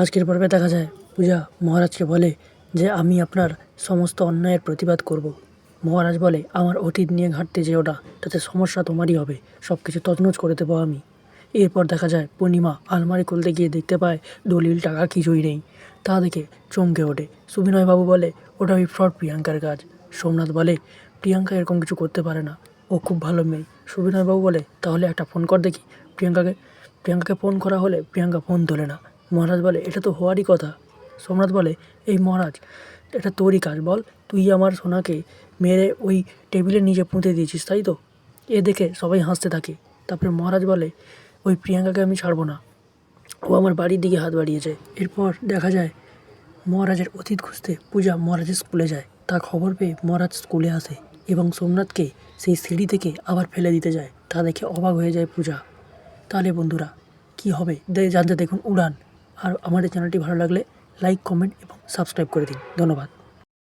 আজকের পর্বে দেখা যায়, পূজা মহারাজকে বলে যে, আমি আপনার সমস্ত অন্যায়ের প্রতিবাদ করব। মহারাজ বলে, আমার অতীত নিয়ে ঘাঁটতে যেও না, তাতে সমস্যা তোমারই হবে। সব কিছু তছনছ করে দেবো আমি। এরপর দেখা যায়, পূর্ণিমা আলমারি খুলতে গিয়ে দেখতে পায়, দলিল টাকা কিছুই নেই। তা দেখে চমকে ওঠে। সুবিনয়বাবু বলে, ওটা ওই ফ্রড প্রিয়াঙ্কার কাজ। সোমনাথ বলে, প্রিয়াঙ্কা এরকম কিছু করতে পারে না। ও খুব ভালো মেয়ে। সুবিনয়বাবু বলে, তাহলে একটা ফোন কর দেখি। প্রিয়াঙ্কাকে প্রিয়াঙ্কাকে ফোন করা হলে প্রিয়াঙ্কা ফোন তোলে না। মহারাজ বলে, এটা তো হওয়ারই কথা। সোমনাথ বলে, এই মহারাজ, এটা তোরই কাজ, বল। তুই আমার সোনাকে মেরে ওই টেবিলের নিচে পুঁতে দিয়েছিস, তাই তো? এ দেখে সবাই হাসতে থাকে। তারপরে মহারাজ বলে, ওই প্রিয়াঙ্কাকে আমি ছাড়বো না। ও আমার বাড়ির দিকে হাত বাড়িয়েছে। এরপর দেখা যায়, মহারাজের অতীত খুঁজতে পূজা মহারাজের স্কুলে যায়। তা খবর পেয়ে মহারাজ স্কুলে আসে এবং সোমনাথকে সেই সিঁড়ি থেকে আবার ফেলে দিতে যায়। তা দেখে অবাক হয়ে যায় পূজা। তাহলে বন্ধুরা, কি হবে? জানতে দেখুন, উড়ান। আর আমাদের চ্যানেলটি ভালো লাগলে লাইক কমেন্ট এবং সাবস্ক্রাইব করে দিন। ধন্যবাদ।